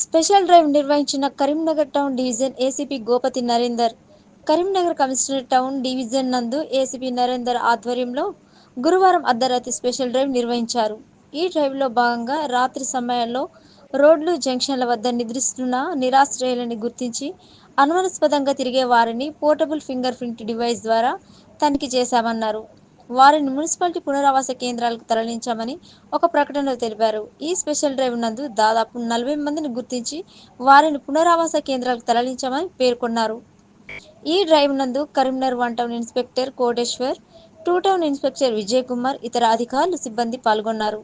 Special drive నిర్వహించిన Karimnagar town division ACP Gopathi Narender. Karimnagar commissioner town division నందు ACP Narender ఆధ్వర్యంలో గురువారం అర్ధరాత్రి స్పెషల్ డ్రైవ్ నిర్వహించారు. ఈ డ్రైవ్లో భాగంగా రాత్రి సమయాల్లో రోడ్లు జంక్షన్ల వద్ద నిద్రిస్తున్న నిరాశ్రయులని గుర్తించి అనుమానాస్పదంగా తిరిగే వారిని పోర్టబుల్ ఫింగర్ ప్రింట్ డివైస్ ద్వారా తనిఖీ చేశామన్నారు. వారిని మున్సిపాలిటీ పునరావాస కేంద్రాలకు తరలించామని ఒక ప్రకటనలో తెలిపారు. ఈ స్పెషల్ డ్రైవ్ నందు దాదాపు నలభై మందిని గుర్తించి వారిని పునరావాస కేంద్రాలకు తరలించామని పేర్కొన్నారు. ఈ డ్రైవ్ నందు Karimnagar one town inspector Koteshwar two town inspector Vijay Kumar ఇతర అధికారులు సిబ్బంది పాల్గొన్నారు.